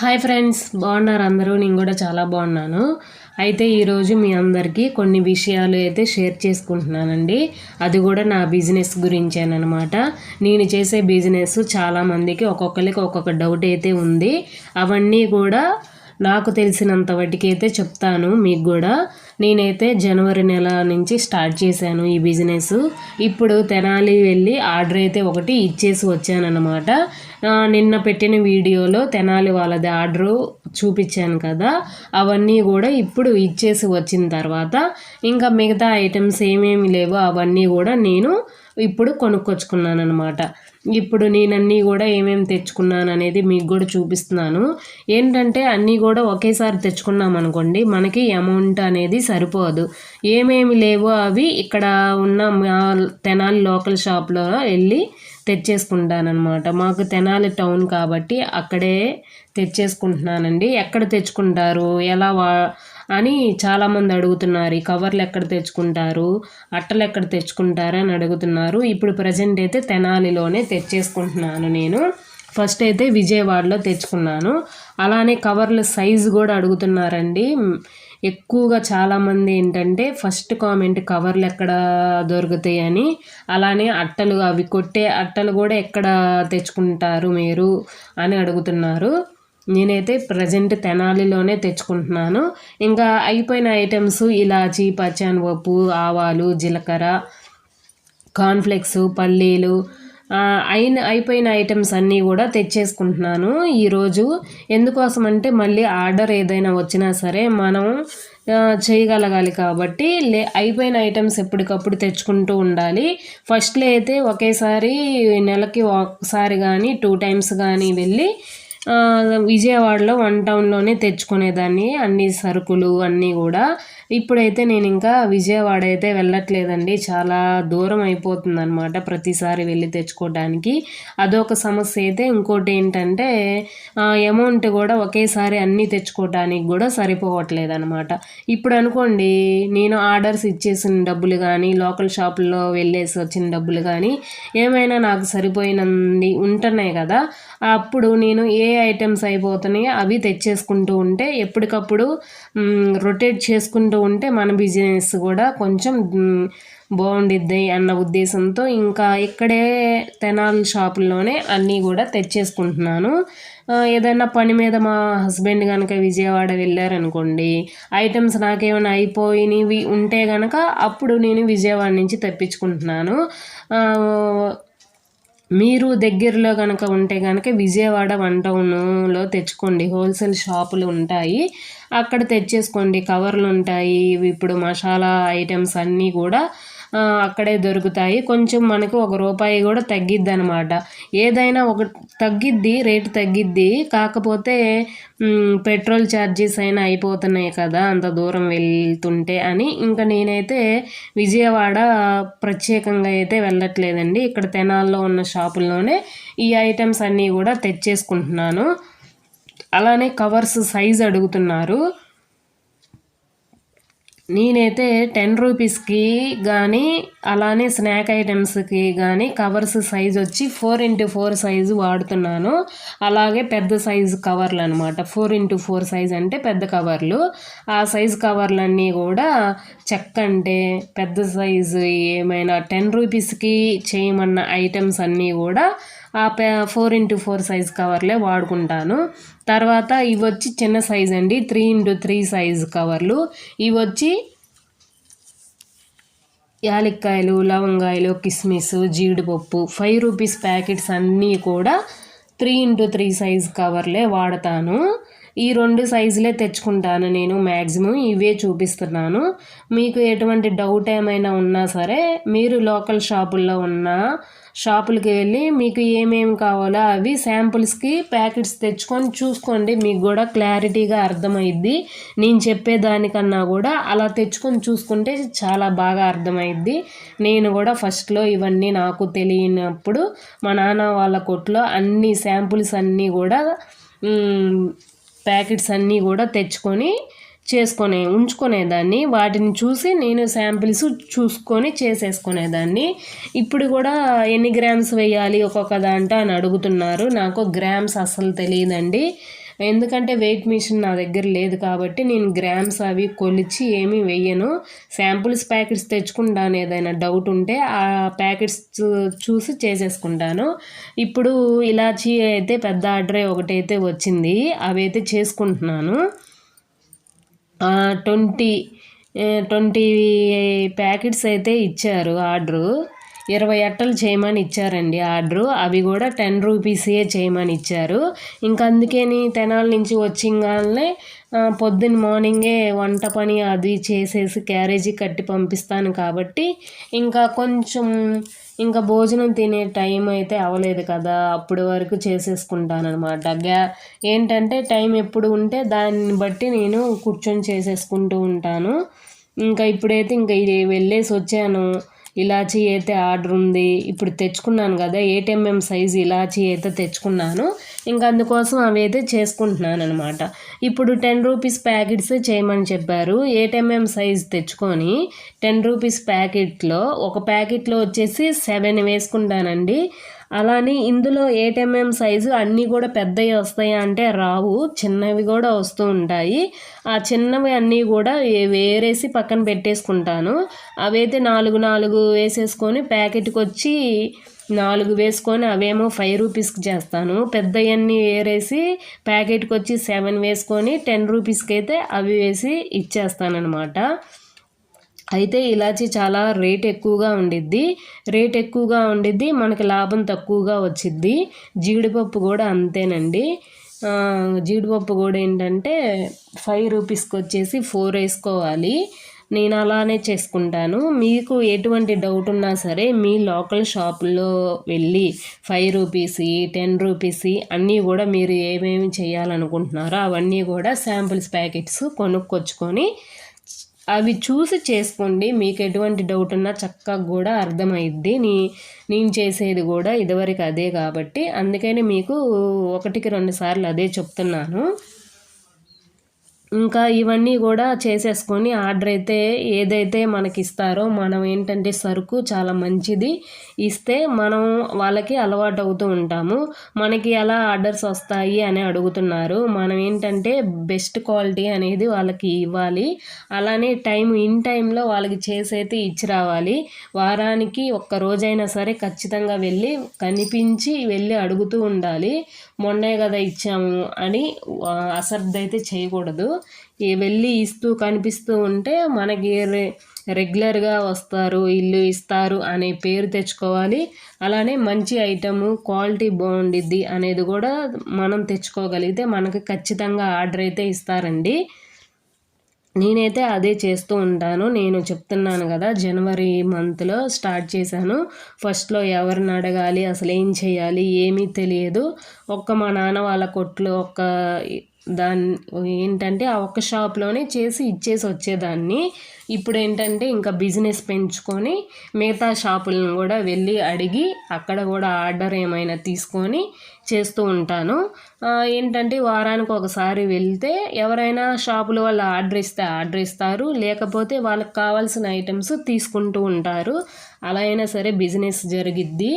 Hi friends బాగున్నారు అందరూ? నేను కూడా చాలా బాగున్నాను. అయితే ఈరోజు మీ అందరికీ కొన్ని విషయాలు అయితే షేర్ చేసుకుంటున్నానండి. అది కూడా నా బిజినెస్ గురించేనమాట నేను చేసే బిజినెస్ చాలామందికి ఒక్కొక్కరికి ఒక్కొక్క డౌట్ అయితే ఉంది. అవన్నీ కూడా నాకు తెలిసినంత అయితే చెప్తాను మీకు కూడా. నేనైతే జనవరి నెల నుంచి స్టార్ట్ చేశాను ఈ బిజినెస్. ఇప్పుడు తెనాలి వెళ్ళి ఆర్డర్ అయితే ఒకటి ఇచ్చేసి వచ్చానన్నమాట. నిన్న పెట్టిన వీడియోలో తెనాలి వాళ్ళది ఆర్డరు చూపించాను కదా. అవన్నీ కూడా ఇప్పుడు ఇచ్చేసి వచ్చిన తర్వాత ఇంకా మిగతా ఐటమ్స్ ఏమేమి లేవో అవన్నీ కూడా నేను ఇప్పుడు కొనుక్కొచ్చుకున్నాను అనమాట ఇప్పుడు నేను కూడా ఏమేమి తెచ్చుకున్నాను అనేది మీకు కూడా చూపిస్తున్నాను. ఏంటంటే అన్నీ కూడా ఒకేసారి తెచ్చుకున్నాం అనుకోండి మనకి అమౌంట్ అనేది సరిపోదు. ఏమేమి లేవో అవి ఇక్కడ ఉన్న మా తెనాలి లోకల్ షాప్లో వెళ్ళి తెచ్చేసుకుంటానమాట మాకు తెనాలి టౌన్ కాబట్టి అక్కడే తెచ్చేసుకుంటున్నానండి. ఎక్కడ తెచ్చుకుంటారు? ఎలా వా అని చాలామంది అడుగుతున్నారు. ఈ కవర్లు ఎక్కడ తెచ్చుకుంటారు? అట్టలు ఎక్కడ తెచ్చుకుంటారు? అని అడుగుతున్నారు. ఇప్పుడు ప్రజెంట్ అయితే తెనాలిలోనే తెచ్చేసుకుంటున్నాను నేను. ఫస్ట్ అయితే విజయవాడలో తెచ్చుకున్నాను. అలానే కవర్ల సైజు కూడా అడుగుతున్నారండి. ఎక్కువగా చాలామంది ఏంటంటే ఫస్ట్ కామెంట్ కవర్లు ఎక్కడ దొరుకుతాయి అని అలానే అట్టలు అవి కొట్టే అట్టలు కూడా ఎక్కడ తెచ్చుకుంటారు మీరు అని అడుగుతున్నారు. నేనైతే ప్రజెంట్ తెనాలిలోనే తెచ్చుకుంటున్నాను. ఇంకా అయిపోయిన ఐటమ్స్ ఇలాచి పచ్చానపప్పు ఆవాలు జీలకర్ర కార్న్ఫ్లెక్స్ పల్లీలు అయిన అయిపోయిన ఐటమ్స్ అన్నీ కూడా తెచ్చేసుకుంటున్నాను. ఈరోజు ఎందుకోసం అంటే మళ్ళీ ఆర్డర్ ఏదైనా వచ్చినా సరే మనం చేయగలగాలి కాబట్టి లే అయిపోయిన ఐటమ్స్ ఎప్పటికప్పుడు తెచ్చుకుంటూ ఉండాలి. ఫస్ట్లో అయితే ఒకేసారి నెలకి ఒకసారి కానీ టూ టైమ్స్ కానీ వెళ్ళి విజయవాడలో వన్ టౌన్లోనే తెచ్చుకునేదాన్ని. అన్ని సరుకులు అన్నీ కూడా ఇప్పుడైతే నేను ఇంకా విజయవాడ అయితే వెళ్ళట్లేదండి. చాలా దూరం అయిపోతుంది అనమాట ప్రతిసారి వెళ్ళి తెచ్చుకోవడానికి. అదొక సమస్య అయితే. ఇంకోటి ఏంటంటే అమౌంట్ కూడా ఒకేసారి అన్నీ తెచ్చుకోవడానికి కూడా సరిపోవట్లేదు అనమాట ఇప్పుడు అనుకోండి నేను ఆర్డర్స్ ఇచ్చేసిన డబ్బులు కానీ లోకల్ షాపుల్లో వెళ్ళేసి వచ్చిన డబ్బులు కానీ ఏమైనా నాకు సరిపోయినది ఉంటున్నాయి కదా. అప్పుడు నేను ఏ ఐటమ్స్ అయిపోతున్నాయో అవి తెచ్చేసుకుంటూ ఉంటే ఎప్పటికప్పుడు రొటేట్ చేసుకుంటూ ఉంటే మన బిజినెస్ కూడా కొంచెం బాగుండిద్ది అన్న ఉద్దేశంతో ఇంకా ఇక్కడే తెనాలి షాపుల్లోనే అన్నీ కూడా తెచ్చేసుకుంటున్నాను. ఏదైనా పని మీద మా హస్బెండ్ కనుక విజయవాడ వెళ్ళారనుకోండి ఐటమ్స్ నాకేమైనా అయిపోయినవి ఉంటే కనుక అప్పుడు నేను విజయవాడ నుంచి తెప్పించుకుంటున్నాను. మీరు దగ్గరలో కనుక ఉంటే కనుక విజయవాడ వన్ టౌన్లో తెచ్చుకోండి. హోల్సేల్ షాపులు ఉంటాయి. అక్కడ తెచ్చేసుకోండి. కవర్లు ఉంటాయి. ఇప్పుడు మసాలా ఐటమ్స్ అన్నీ కూడా అక్కడే దొరుకుతాయి. కొంచెం మనకు ఒక రూపాయి కూడా తగ్గిద్ది అనమాట ఏదైనా ఒక తగ్గిద్ది రేటు తగ్గిద్ది. కాకపోతే పెట్రోల్ ఛార్జెస్ అయినా అయిపోతున్నాయి కదా అంత దూరం వెళ్తుంటే అని. ఇంకా నేనైతే విజయవాడ ప్రత్యేకంగా అయితే వెళ్ళట్లేదండి. ఇక్కడ తెనాల్లో ఉన్న షాపుల్లోనే ఈ ఐటమ్స్ అన్నీ కూడా తెచ్చేసుకుంటున్నాను. అలానే కవర్స్ సైజ్ అడుగుతున్నారు. నేనైతే టెన్ రూపీస్కి కానీ అలానే స్నాక్ ఐటమ్స్కి కానీ కవర్స్ సైజ్ వచ్చి ఫోర్ ఇంటూ ఫోర్ సైజు వాడుతున్నాను. అలాగే పెద్ద సైజు కవర్లు అనమాట ఫోర్ ఇంటూ ఫోర్ సైజ్ అంటే పెద్ద కవర్లు. ఆ సైజు కవర్లన్నీ కూడా చెక్క అంటే పెద్ద సైజు ఏమైనా టెన్ రూపీస్కి చేయమన్న ఐటమ్స్ అన్నీ కూడా ఆ ఫోర్ ఇంటూ ఫోర్ సైజ్ కవర్లే వాడుకుంటాను. తర్వాత ఇవి వచ్చి చిన్న సైజ్ అండి త్రీ ఇంటూ త్రీ సైజ్ కవర్లు. ఇవి వచ్చి యాలక్కాయలు లవంగాయలు కిస్మిస్ జీడిపప్పు ఫైవ్ రూపీస్ ప్యాకెట్స్ అన్నీ కూడా త్రీ ఇంటూ త్రీ సైజ్ కవర్లే వాడతాను. ఈ రెండు సైజులే తెచ్చుకుంటాను నేను మ్యాక్సిమం ఇవే చూపిస్తున్నాను. మీకు ఎటువంటి డౌట్ ఏమైనా ఉన్నా సరే మీరు లోకల్ షాపుల్లో ఉన్న షాపులకి వెళ్ళి మీకు ఏమేమి కావాలో అవి శాంపుల్స్కి ప్యాకెట్స్ తెచ్చుకొని చూసుకోండి. మీకు కూడా క్లారిటీగా అర్థమైద్ది. నేను చెప్పేదానికన్నా కూడా అలా తెచ్చుకొని చూసుకుంటే చాలా బాగా అర్థమైద్ది. నేను కూడా ఫస్ట్లో ఇవన్నీ నాకు తెలియనప్పుడు మా నాన్న వాళ్ళ కొట్లో అన్ని శాంపుల్స్ అన్నీ కూడా ప్యాకెట్స్ అన్నీ కూడా తెచ్చుకొని చేసుకునే ఉంచుకునేదాన్ని. వాటిని చూసి నేను శాంపిల్స్ చూసుకొని చేసేసుకునేదాన్ని. ఇప్పుడు కూడా ఎన్ని గ్రామ్స్ వేయాలి ఒక్కొక్క దాంట అని అడుగుతున్నారు. నాకు గ్రామ్స్ అస్సలు తెలియదండి. ఎందుకంటే వెయిట్ మిషన్ నా దగ్గర లేదు కాబట్టి నేను గ్రామ్స్ అవి కొలిచి ఏమీ వేయను శాంపుల్స్ ప్యాకెట్స్ తెచ్చుకుంటాను ఏదైనా డౌట్ ఉంటే ఆ ప్యాకెట్స్ చూసి చేసేసుకుంటాను. ఇప్పుడు ఇలాచీ అయితే పెద్ద ఆర్డరే ఒకటైతే వచ్చింది అవి అయితే చేసుకుంటున్నాను ట్వంటీ ట్వంటీ ప్యాకెట్స్ అయితే ఇచ్చారు ఆర్డరు. ఇరవై అట్టలు చేయమని ఇచ్చారండి ఆర్డరు. అవి కూడా టెన్ రూపీసే చేయమని ఇచ్చారు. ఇంకా అందుకని తెనాల నుంచి వచ్చింగానే పొద్దున్న మార్నింగే వంట పని అది చేసేసి క్యారేజీ కట్టి పంపిస్తాను కాబట్టి ఇంకా కొంచెం ఇంకా భోజనం తినే టైం అయితే అవ్వలేదు కదా. అప్పటి వరకు చేసేసుకుంటాను అనమాట గ్యా ఏంటంటే టైం ఎప్పుడు ఉంటే దాన్ని బట్టి నేను కూర్చొని చేసేసుకుంటూ ఉంటాను. ఇంకా ఇప్పుడైతే ఇంకా వెళ్ళేసి వచ్చాను. ఇలాచీ అయితే ఆర్డర్ ఉంది. ఇప్పుడు తెచ్చుకున్నాను కదా ఏటీఎంఎం సైజు ఇలాచీ అయితే తెచ్చుకున్నాను. ఇంకా అందుకోసం అవి అయితే చేసుకుంటున్నాను అనమాట ఇప్పుడు టెన్ రూపీస్ ప్యాకెట్స్ చేయమని చెప్పారు. ఏటీఎంఎం సైజు సైజ్ తెచ్చుకొని టెన్ రూపీస్ ప్యాకెట్లో ఒక ప్యాకెట్లో వచ్చేసి సెవెన్ వేసుకుంటానండి. అలానే ఇందులో ఎయిట్ ఎంఎం సైజు అన్నీ కూడా పెద్దవి వస్తాయి అంటే రావు. చిన్నవి కూడా వస్తూ ఉంటాయి. ఆ చిన్నవి అన్నీ కూడా వేరేసి పక్కన పెట్టేసుకుంటాను. అవైతే నాలుగు నాలుగు వేసేసుకొని ప్యాకెట్కి వచ్చి నాలుగు వేసుకొని అవేమో ఫైవ్ రూపీస్కి చేస్తాను. పెద్దవన్నీ వేరేసి ప్యాకెట్కి వచ్చి సెవెన్ వేసుకొని టెన్ రూపీస్కి అయితే అవి వేసి ఇచ్చేస్తానమాట అయితే ఇలాచి చాలా రేట్ ఎక్కువగా ఉండిద్ది. రేట్ ఎక్కువగా ఉండిద్ది మనకి లాభం తక్కువగా వచ్చిద్ది. జీడిపప్పు కూడా అంతేనండి. జీడిపప్పు కూడా ఏంటంటే ఫైవ్ రూపీస్కి వచ్చేసి ఫోర్ వేసుకోవాలి. నేను అలానే చేసుకుంటాను. మీకు ఎటువంటి డౌట్ ఉన్నా సరే మీ లోకల్ షాపుల్లో వెళ్ళి ఫైవ్ రూపీస్ టెన్ రూపీస్ అన్నీ కూడా మీరు ఏమేమి చేయాలనుకుంటున్నారో అవన్నీ కూడా శాంపిల్స్ ప్యాకెట్స్ కొనుక్కొచ్చుకొని అవి చూసి చేసుకోండి. మీకు ఎటువంటి డౌట్ ఉన్నా చక్కగా కూడా అర్థమైద్ది. నీ నేను చేసేది కూడా ఇదివరకు అదే కాబట్టి అందుకని మీకు ఒకటికి రెండు సార్లు అదే చెప్తున్నాను. ఇంకా ఇవన్నీ కూడా చేసేసుకొని ఆర్డర్ అయితే ఏదైతే మనకి ఇస్తారో మనం ఏంటంటే సరుకు చాలా మంచిది ఇస్తే మనం వాళ్ళకి అలవాటు అవుతూ ఉంటాము. మనకి ఎలా ఆర్డర్స్ వస్తాయి అని అడుగుతున్నారు. మనం ఏంటంటే బెస్ట్ క్వాలిటీ అనేది వాళ్ళకి ఇవ్వాలి. అలానే టైం ఇన్ టైంలో వాళ్ళకి చేసైతే ఇచ్చి రావాలి. వారానికి ఒక్క రోజైనా సరే ఖచ్చితంగా వెళ్ళి కనిపించి వెళ్ళి అడుగుతూ ఉండాలి. మొన్నే కదా ఇచ్చాము అని అశ్రద్ధ అయితే చేయకూడదు. వెళ్ళి ఇస్తూ కనిపిస్తూ ఉంటే మనకి రె రెగ్యులర్గా వస్తారు ఇల్లు ఇస్తారు అనే పేరు తెచ్చుకోవాలి. అలానే మంచి ఐటము క్వాలిటీ బాగుండిద్ది అనేది కూడా మనం తెచ్చుకోగలిగితే మనకి ఖచ్చితంగా ఆర్డర్ అయితే ఇస్తారండి. నేనైతే అదే చేస్తూ ఉంటాను. నేను చెప్తున్నాను కదా జనవరి మంత్లో స్టార్ట్ చేశాను. ఫస్ట్లో ఎవరిని అడగాలి అసలు ఏం చేయాలి ఏమీ తెలియదు. ఒక్క మా నాన్న వాళ్ళ కొట్లు ఒక్క దాన్ని ఏంటంటే ఆ ఒక్క షాప్లోనే చేసి ఇచ్చేసి వచ్చేదాన్ని. ఇప్పుడు ఏంటంటే ఇంకా బిజినెస్ పెంచుకొని మిగతా షాపులను కూడా వెళ్ళి అడిగి అక్కడ కూడా ఆర్డర్ ఏమైనా తీసుకొని చేస్తూ ఉంటాను. ఏంటంటే వారానికి ఒకసారి వెళ్తే ఎవరైనా షాపుల వాళ్ళు ఆర్డర్ ఇస్తే ఆర్డర్ ఇస్తారు. లేకపోతే వాళ్ళకి కావాల్సిన ఐటమ్స్ తీసుకుంటూ ఉంటారు. అలా అయినా సరే బిజినెస్ జరిగిద్ది.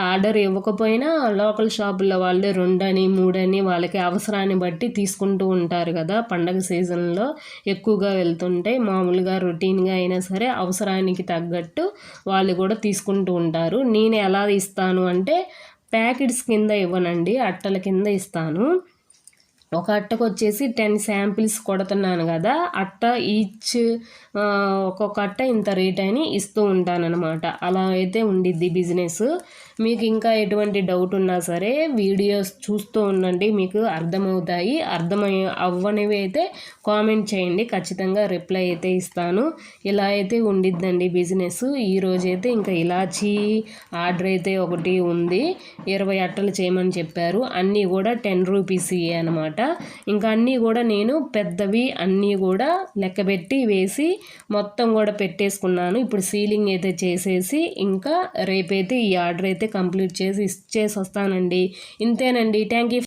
ఆర్డర్ ఇవ్వకపోయినా లోకల్ షాపుల వాళ్ళే రెండని మూడని వాళ్ళకి అవసరాన్ని బట్టి తీసుకుంటూ ఉంటారు కదా. పండగ సీజన్లో ఎక్కువగా వెళ్తుంటే మామూలుగా రొటీన్గా అయినా సరే అవసరానికి తగ్గట్టు వాళ్ళు కూడా తీసుకుంటూ ఉంటారు. నేను ఎలా ఇస్తాను అంటే ప్యాకెట్స్ కింద ఇవ్వనండి అట్టల కింద ఇస్తాను. ఒక అట్టకు వచ్చేసి టెన్ శాంపిల్స్ కొడుతున్నాను కదా అట్ట ఈచ్ ఒక్కొక్క అట్ట ఇంత రేట్ అని ఇస్తూ ఉంటానన్నమాట. అలా అయితే ఉండిద్ది బిజినెస్. మీకు ఇంకా ఎటువంటి డౌట్ ఉన్నా సరే వీడియోస్ చూస్తూ ఉండండి మీకు అర్థమవుతాయి. అర్థమై అవ్వనివి అయితే కామెంట్ చేయండి ఖచ్చితంగా రిప్లై అయితే ఇస్తాను. ఇలా అయితే ఉండిద్దండి బిజినెస్. ఈరోజైతే ఇంకా ఇలాచీ ఆర్డర్ అయితే ఒకటి ఉంది. ఇరవై అట్టలు చేయమని చెప్పారు. అన్నీ కూడా టెన్ రూపీస్ అనమాట ఇంకా అన్నీ కూడా నేను పెద్దవి అన్నీ కూడా లెక్కబెట్టి వేసి మొత్తం కూడా పెట్టేసుకున్నాను. ఇప్పుడు సీలింగ్ అయితే చేసేసి ఇంకా రేపైతే ఈ ఆర్డర్ అయితే కంప్లీట్ చేసి ఇచ్చేసి వస్తానండి ఇంతేనండి. Thank you